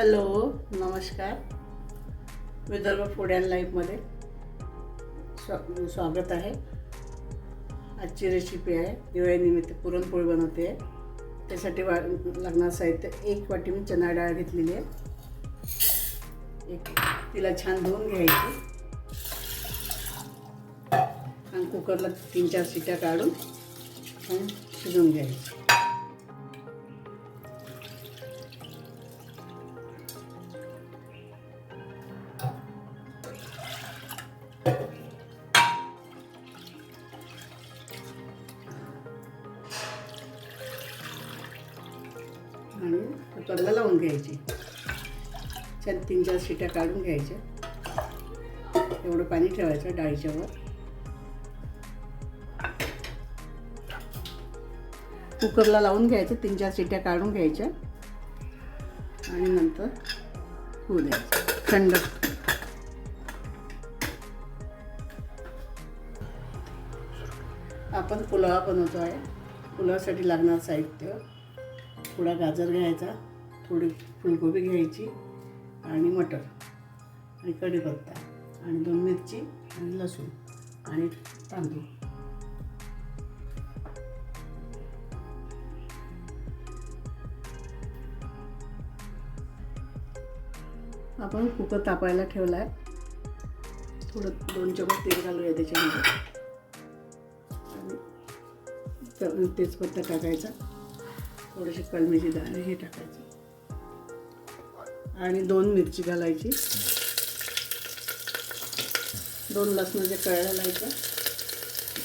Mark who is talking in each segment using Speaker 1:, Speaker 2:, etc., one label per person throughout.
Speaker 1: Hello नमस्कार. Vidarbha food and लाईफमध्ये स्वा स्वागत आहे. आजची रेसिपी आहे. दिवाळीनिमित्त पुरणपोळी बनवते. आहे त्यासाठी वा लागणारं साहित्य एक वाटी मी चणा डाळ घेतलेली आहे. एक तिला छान धुवून घ्यायची. आणि कुकरला तीन चार शिट्या काढून आणि शिजवून घ्यायची. आणि कुकरला लावून घ्यायची. छान तीन चार शिट्या काढून घ्यायच्या. एवढं पाणी ठेवायचं डाळीच्या वर. कुकरला लावून घ्यायचं तीन चार शिट्या काढून घ्यायच्या. आणि नंतर होऊ द्यायचं. थंड. आपण पुलाव बनवतो आहे पुलावासाठी लागणार साहित्य. थोडा गाजर घ्यायचा थोडी फुलकोबी घ्यायची आणि मटर आणि कढीपत्ता आणि दोन मिरची आणि लसूण आणि तांदूळ. आपण कुकर तापायला ठेवला आहे थोडं दोन चमच तेल घालूया त्याच्यामध्ये. आणि तेजपत्ता टाकायचा. थोडीशी कलमीची दाणे हे टाकायची. आणि दोन मिरची घालायची. दोन लसणाच्या कळ्या घालायच्या.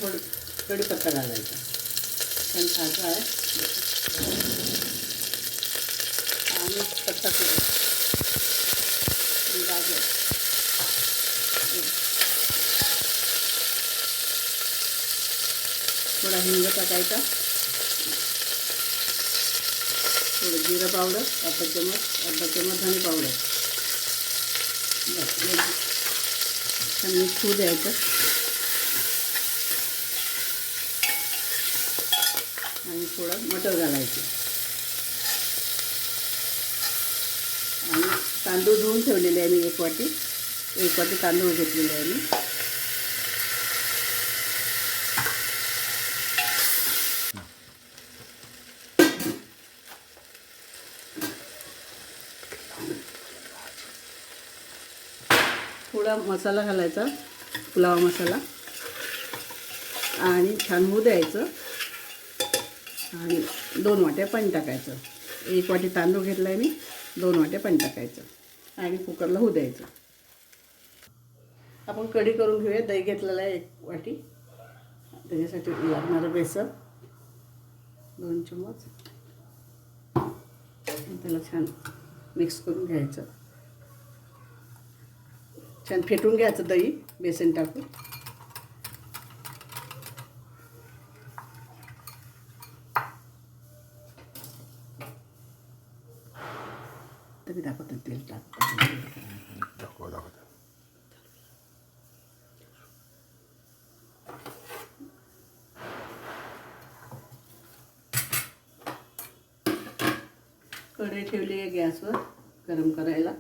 Speaker 1: थोडं कढीपत्ता घालायचा. छान ताजा आहे. आणि पत्ता गाजर. थोडा हिंग टाकायचा. थोडं जिरं पावडर अर्धा चमच अर्धा चमच धने पावडर बस एवढं. छान मिक्स होऊ द्यायचं. आणि थोडं मटर घालायचं. आणि तांदूळ धुवून ठेवलेले आहे मी एक वाटी. एक वाटी तांदूळ घेतलेले आहे मी थोडा मसाला घालायचा पुलाव मसाला. आणि छान होऊ द्यायचं. आणि दोन वाट्या पाणी टाकायचं. एक वाटी तांदूळ घेतला आहे मी दोन वाट्या पाणी टाकायचं. आणि कुकरला होऊ द्यायचं. आपण कढी करून घेऊया दही घेतलेलं आहे एक वाटी. त्याच्यासाठी लागणारं बेसन. दोन चम्मच. त्याला छान मिक्स करून घ्यायचं. छान फेटून घ्यायचं दही बेसन टाकून. तरी दाखवतो तेल टाकतो कढई ठेवली आहे गॅसवर गरम करायला.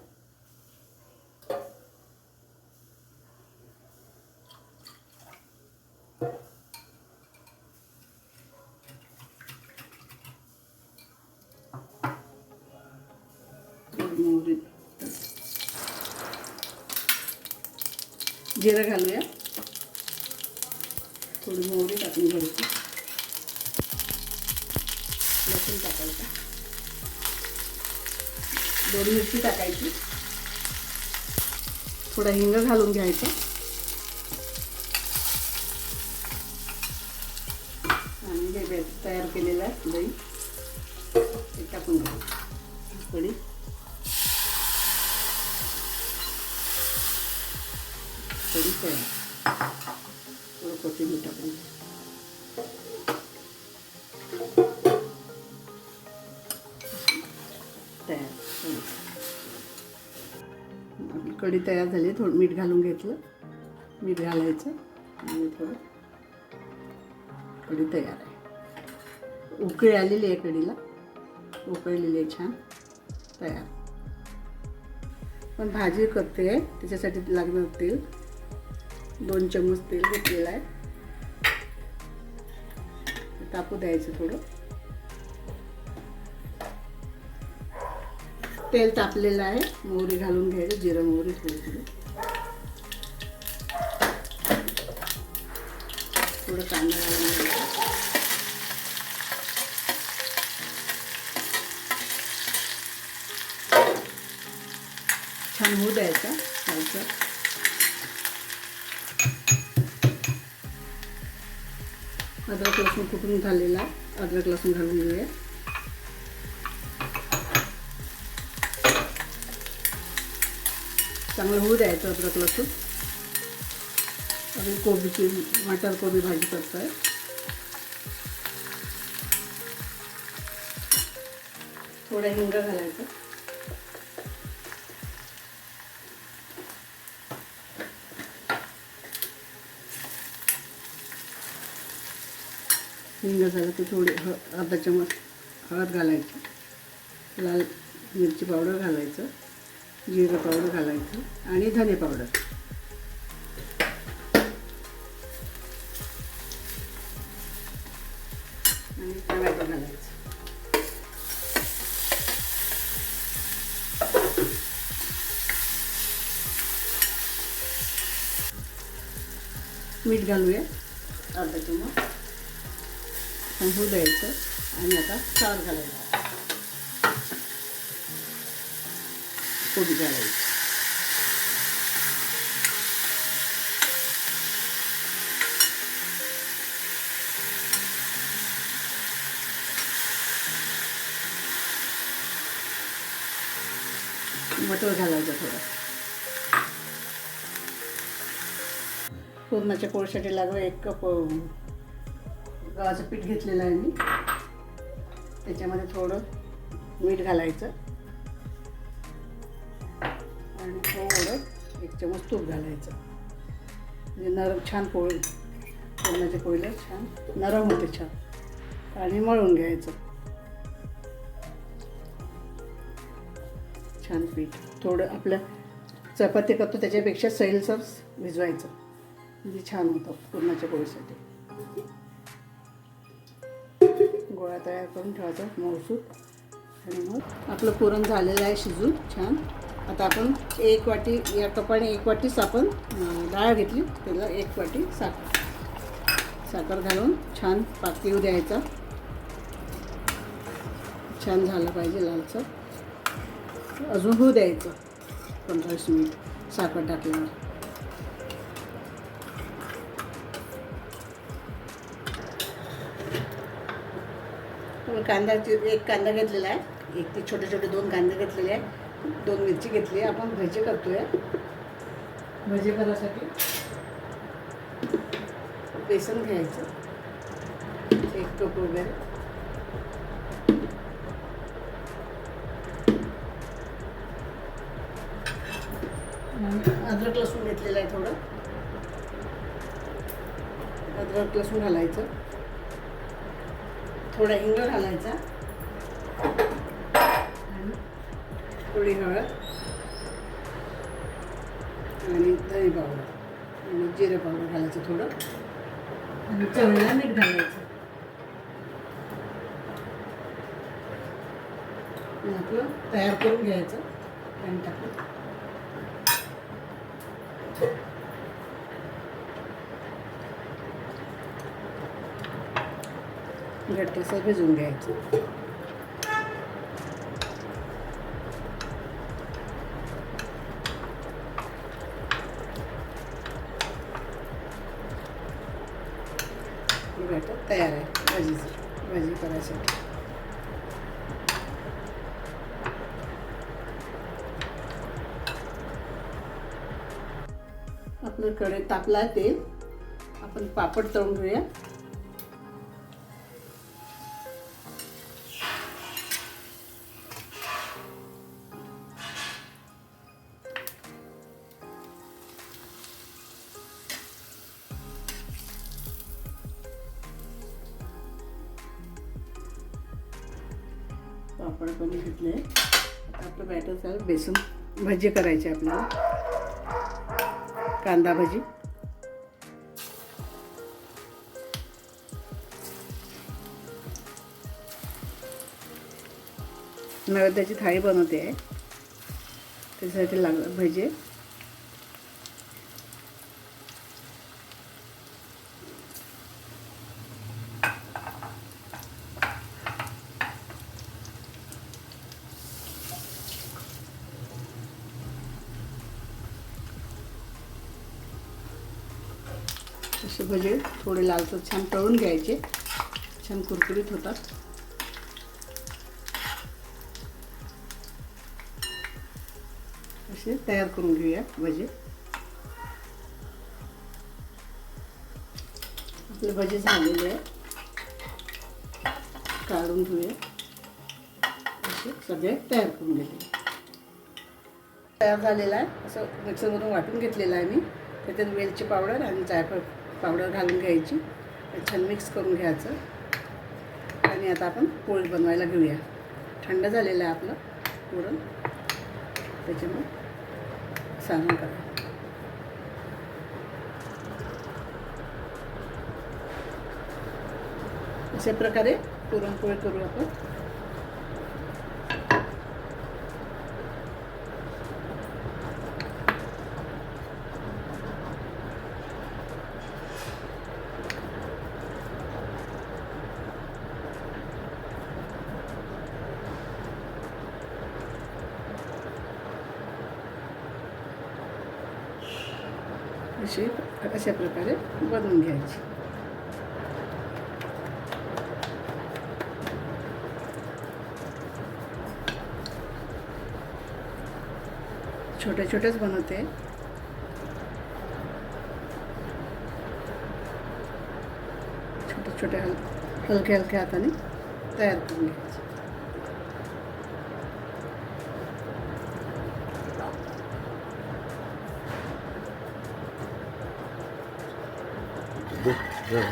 Speaker 1: मोहरीत मोहरी. जिरं घालूया. थोडी मोहरी टाकून घ्यायची. लसूण टाकायचा. दोन मिरची टाकायची. थोडा हिंग घालून घ्यायचा. आणि हे तयार केलेलं आहे दही. ते टाकून घ्यायचं. थोडी कढी तयार थोडं कोथिंबीर टाकून तयार. आपली कढी तयार झाली. थोडं मीठ घालून घेतलं. मीठ घालायचं. आणि थोडं कढी तयार आहे. उकळी आलेली आहे कढीला. उकळलेली आहे छान. तयार. पण भाजी करते. त्याच्यासाठी लागणार तेल. दोन चम्मच तेल घेतलेलं आहे. टाकू द्यायचं थोडं. तेल तापलेलं आहे. मोहरी घालून घ्यायचं जिरं मोहरी थोडी थोडी. थोडं कांदा घालून घ्यायचं. छान होऊ द्यायचा खायचं अद्रक लसूण कुठून झालेला अद्रक लसूण घालून घेऊया. चांगलं होऊ द्यायचं अद्रक लसूण. अजून कोबीची मटर कोबी भाजी करतोय. थोडं हिंग घालायचं. हिंग झालं की थोडी ह अर्धा चमच हळद घालायची. लाल मिरची पावडर घालायचं जिरं पावडर घालायचं आणि धने पावडर. आणि टमॅटो घालायचं. मीठ घालूया अर्धा चमच होऊ द्यायचं. आणि आता सार घालायचं कोबी घालायची. मटर घालायचं थोडं. पूर्णाच्या कोळसाठी लागलं एक कप गव्हाचं पीठ घेतलेलं आहे मी. त्याच्यामध्ये थोडं मीठ घालायचं. आणि थोडं एक चमच तूप घालायचं. म्हणजे नरम छान पोळी पुरणाच्या पोळीला छान नरम होते छान. आणि मळून घ्यायचं. छान पीठ. थोडं आपलं चपाती करतो त्याच्यापेक्षा सैलसर भिजवायचं. म्हणजे छान होतं पुरणाच्या पोळीसाठी. गोळा तयार करून ठेवायचा मौसूद आणि मग आपलं पुरण झालेलं आहे शिजून छान. आता आपण एक वाटी या कपाने एक वाटीच आपण डाळ घेतली. त्याला एक वाटी साखर. साखर घालून छान पाक येऊ द्यायचा. छान झालं पाहिजे लालसर. अजून होऊ द्यायचं. पंधरा मिनिट साखर टाकल्यावर. कांदा एक कांदा घेतलेला आहे. एक ते छोटे छोटे दोन कांदे घेतलेले आहे दोन मिरची घेतली आहे. आपण भजी करतोय. भजी करायसाठी बेसन घ्यायचं. एक कप वगैरे. अद्रक लसूण घेतलेलं आहे थोडं. अद्रक लसूण घालायचं. थोडा हिंग घालायचा. आणि थोडी हळद. आणि दही पावडर. आणि जिरे पावडर घालायचं थोडं. आणि चवीला मीठ घालायचं. आपलं तयार करून घ्यायचं. आणि टाकून. घट्टसर भिजून घ्यायचं. हे बॅटर तयार आहे भाजीचं भाजी करायसाठी. आपलं कडे तापला तेल. आपण पापड तळून घेऊया. पापड पण घेतले. आता आपलं बॅटर चालू बेसन भजी करायची आपल्याला. कांदा भजी. नैवेद्याची थाळी बनवते. आहे त्याच्यासाठी लागलं भजी. असे भजे थोडे लालसर छान तळून घ्यायचे. छान कुरकुरीत होतात. असे तयार करून घेऊया भजे. आपले भजे झालेले आहे काढून घेऊया. असे सगळे तयार करून घेतले. तयार झालेला आहे. असं मिक्सरमधून वाटून घेतलेलं आहे मी. त्याच्यात वेलची पावडर आणि जायफळ पावडर घालून घ्यायची. छान मिक्स करून घ्यायचं. आणि आता आपण पोळी बनवायला घेऊया. थंड झालेलं आहे आपलं पुरण त्याच्यामुळे सारण करा. अशा प्रकारे पुरणपोळी करू आपण. अशी अशा प्रकारे बनवून घ्यायची छोटे छोटेच बनवते छोटे छोटे हल हलके हलके हाताने तयार करून घ्यायचे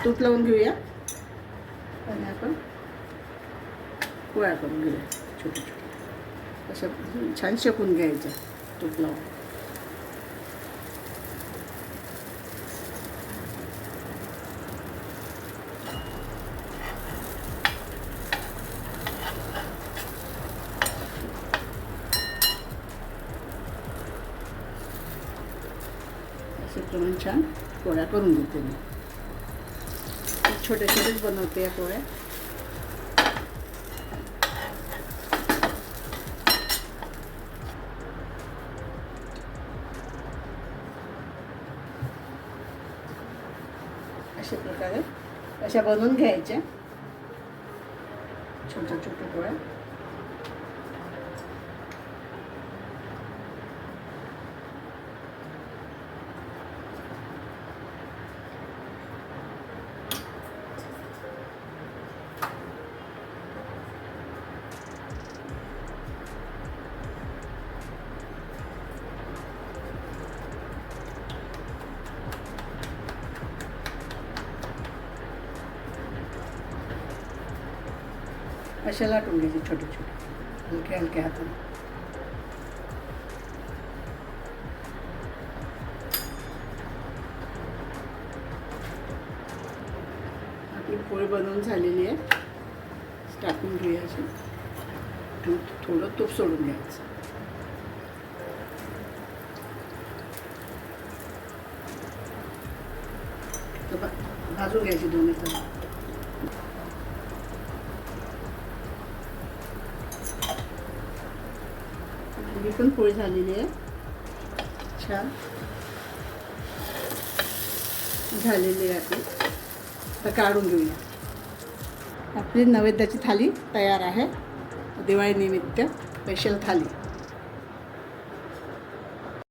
Speaker 1: तूप लावून घेऊया. आणि आपण पोळ्या करून घेऊया छोटे छोटे. अशा छान शेकून घ्यायच्या तूप लावून. असे प्रमाण छान पोळ्या करून घेते मी. छोटे छोटेच बनवते या पोळ्या अशा प्रकारे अशा बनवून घ्यायच्या छोट्या छोट्या पोळ्या. अशा लाटून घ्यायचे छोटे छोटे हलके हलके हाताने. आपली पोळी बनवून झालेली आहे. टाकून घेऊया अशी. थोडं तूप सोडून घ्यायचं. तर भाजून घ्यायची दोन्ही तर ही पण पोळी झालेली आहे. छान. झालेली आहे आपली तर काढून घेऊया. आपली नैवेद्याची थाली तयार आहे. दिवाळीनिमित्त स्पेशल थाली.